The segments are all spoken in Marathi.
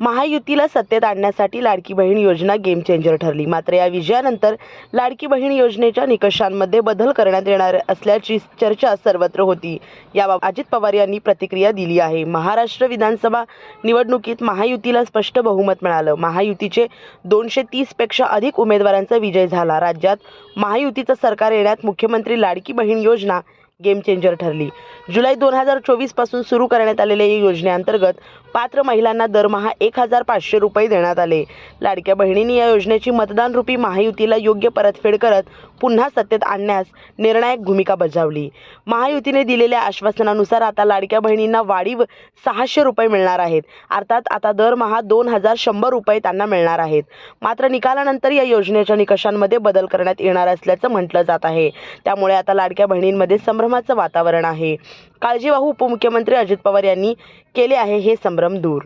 महायुतीला सत्तेत आणण्यासाठी लाडकी बहीण योजना गेम चेंजर ठरली. मात्र या विजयानंतर लाडकी बहीण योजनेच्या निकषांमध्ये बदल करण्यात येणार असल्याची चर्चा सर्वत्र होती. याबाबत अजित पवार यांनी प्रतिक्रिया दिली आहे. महाराष्ट्र विधानसभा निवडणुकीत महायुतीला स्पष्ट बहुमत मिळालं. महायुतीचे दोनशे तीसपेक्षा अधिक उमेदवारांचा विजय झाला. राज्यात महायुतीचं सरकार येण्यात मुख्यमंत्री लाडकी बहीण योजना गेम चेंजर ठरली. जुलै दोन हजार चोवीसपासून सुरू करण्यात आलेल्या या योजनेअंतर्गत पात्र महिलांना दरमहा एक हजार पाचशे रुपये देण्यात आले. लाडक्या बहिणींनी या योजनेची मतदानरूपी महायुतीला योग्य परतफेड करत पुन्हा सत्तेत आणण्यास निर्णायक भूमिका बजावली. महायुतीने दिलेल्या आश्वासनानुसार आता लाडक्या बहिणींना वाढीव सहाशे रुपये मिळणार आहेत. अर्थात आता दरमहा दोन हजार शंभर रुपये त्यांना मिळणार आहेत. मात्र निकालानंतर या योजनेच्या निकषांमध्ये बदल करण्यात येणार असल्याचं म्हटलं जात आहे. त्यामुळे आता लाडक्या बहिणींमध्ये संभ्रमाचं वातावरण आहे. काळजीवाहू उपमुख्यमंत्री अजित पवार यांनी केले आहे हे संभ्रम दूर.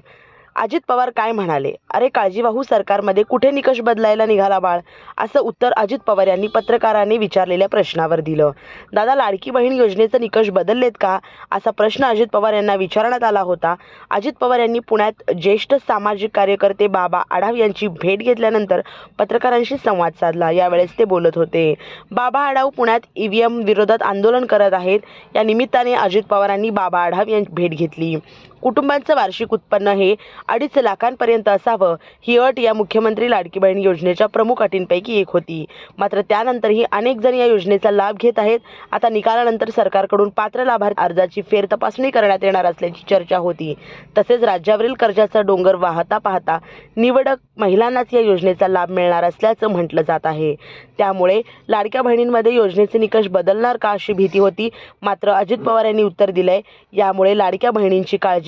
अजित पवार काय म्हणाले? अरे काळजीवाहू सरकारमध्ये कुठे निकष बदलायला निघाला बाळ? असं उत्तर अजित पवार यांनी पत्रकारांनी विचारलेल्या प्रश्नावर दिलं. दादा लाडकी बहीण योजनेचे निकष बदललेत का? असा प्रश्न अजित पवार यांना विचारण्यात आला होता. अजित पवार यांनी पुण्यात ज्येष्ठ सामाजिक कार्यकर्ते बाबा आढाव यांची भेट घेतल्यानंतर पत्रकारांशी संवाद साधला. यावेळेस ते बोलत होते. बाबा आढाव पुण्यात ईव्हीएम विरोधात आंदोलन करत आहेत. या निमित्ताने अजित पवारांनी बाबा आढाव यांची भेट घेतली. कुटुंबांचं वार्षिक उत्पन्न हे अडीच लाखांपर्यंत असावं ही अट या मुख्यमंत्री लाडकी बहीण योजनेच्या प्रमुख अटींपैकी एक होती. मात्र त्यानंतरही अनेक जण या योजनेचा लाभ घेत आहेत. आता निकालानंतर सरकारकडून पात्र लाभार्थी अर्जाची फेरतपासणी करण्यात येणार असल्याची चर्चा होती. तसेच राज्यावरील कर्जाचा डोंगर वाहता पाहता निवडक महिलांनाच या योजनेचा लाभ मिळणार असल्याचं म्हटलं जात आहे. त्यामुळे लाडक्या बहिणींमध्ये योजनेचे निकष बदलणार का अशी भीती होती? मात्र अजित पवार यांनी उत्तर दिलंय. यामुळे लाडक्या बहिणींची काळजी